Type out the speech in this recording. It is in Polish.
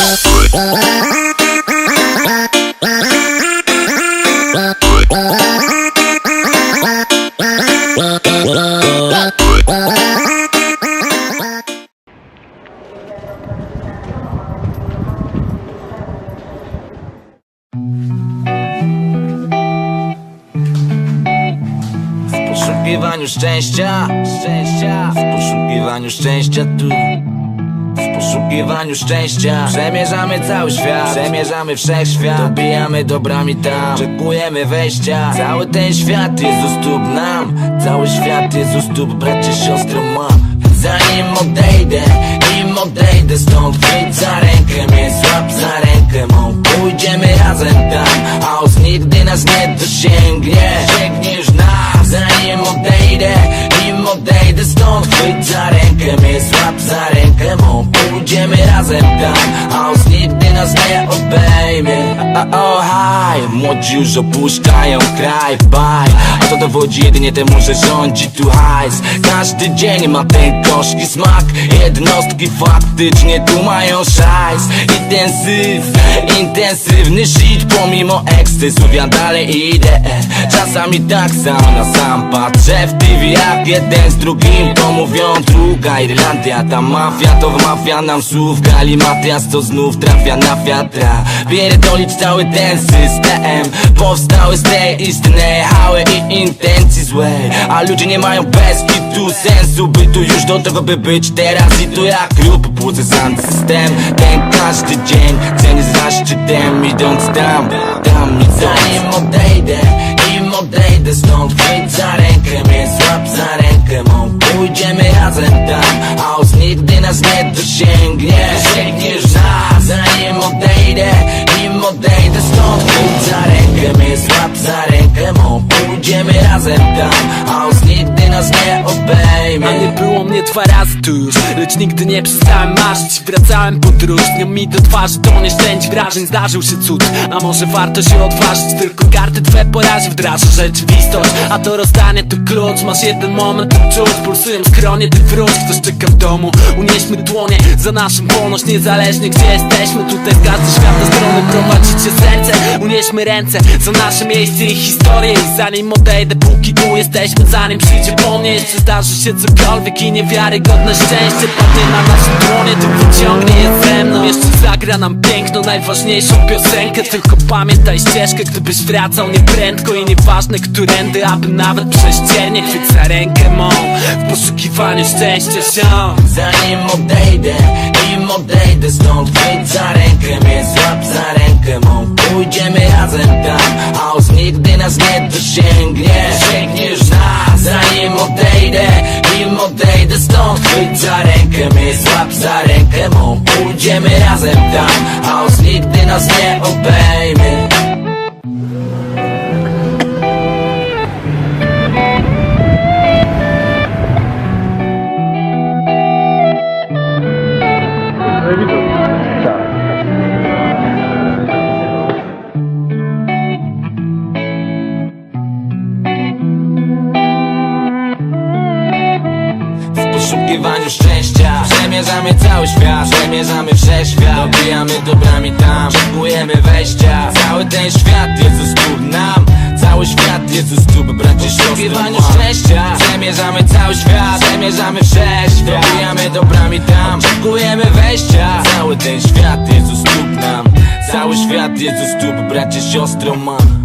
W poszukiwaniu szczęścia, szczęścia, w poszukiwaniu szczęścia tu. W poszukiwaniu szczęścia Przemierzamy cały świat. Przemierzamy wszechświat. Dobijamy dobrami tam. Czekujemy wejścia. Cały ten świat jest u stóp nam. Cały świat jest u stóp bracie, siostro mam Zanim odejdę, nim odejdę stąd Chwyć za rękę mnie, złap. Za rękę mą. Pójdziemy razem tam Pójdziemy razem obejmie A, a, O haj, młodzi już opuszczają kraj Baj, a to dowodzi jedynie temu, że rządzi tu hajs. Każdy dzień ma ten gorzki smak. Jednostki faktycznie tu mają szajs. Intensyw, intensywny shit Pomimo ekscesów. Ja dalej idę. Czasami tak sam na sam patrzę w TV Jak jeden z drugim to mówią druga Irlandia Ta mafia to wmawia nam słów. Galimatias to znów trafia na wiatra. Pierdolić cały ten system Powstały z tej istnej hały i intencji złej A ludzie nie mają bez kitu sensu bytu Już do tego by być teraz. I tu jak lub budzę sam system. Ten każdy dzień ceny z szczytem Idąc tam, tam i zanim odejdę Nim odejdę stąd chwyć za rękę mnie Złap za rękę mą. Pójdziemy razem tam Chaos nigdy nas nie dosięgnie Sięgniesz nas Zanim odejdę Nim odejdę stąd za rękę mnie Złap za rękę mą Pójdziemy razem tam. Chaos nigdy nas nie obejmie. A było mnie dwa razy tu już Lecz nigdy nie przestałem marzyć Wracałem podróżnią mi do twarzy To nieszczęść wrażeń. Zdarzył się cud A może warto się odważyć? Tylko karty twe porazi wdraża rzeczywistość. A to rozdanie to klucz Masz jeden moment to czuć. Pulsują skronie ty wróć Ktoś czeka w domu. Unieśmy dłonie za naszą wolność Niezależnie gdzie jesteśmy. Tutaj z każdej świata strony prowadzicie serce. Unieśmy ręce za nasze miejsce i historię. I zanim odejdę póki tu jesteśmy Zanim przyjdzie po mnie Jeszcze zdarzy się cokolwiek i niewiarygodne szczęście Padnie na naszym dłonie To wyciągnie je ze mną. Jeszcze zagra nam piękną, najważniejszą piosenkę. Tylko pamiętaj ścieżkę Gdybyś wracał nieprędko I nieważne którędy Aby nawet prześciernie Chwyć za rękę mą. W poszukiwaniu szczęścia się. Zanim odejdę, nim odejdę stąd Chwyć za rękę mnie, złap za rękę mą. Pójdziemy razem tam Chaos nigdy nas nie dosięgnie. Sięgniesz nas Zanim odejdę, nim odejdę stąd Chwyć za rękę mnie, złap za rękę mą. Pójdziemy razem tam. Chaos nigdy nas nie obejmie poszukiwaniu szczęścia. Przemierzamy cały świat Przemierzamy wszechświat. Dobijamy dobrami tam Czekujemy wejścia. Cały ten świat jest u stóp nam. Cały świat jest u stóp bracie W poszukiwaniu szczęścia. Przemierzamy cały świat Przemierzamy wszechświat. Dobijamy dobrami tam Czekujemy wejścia. Cały ten świat jest u stóp nam. Cały świat jest u stóp bracie siostro mam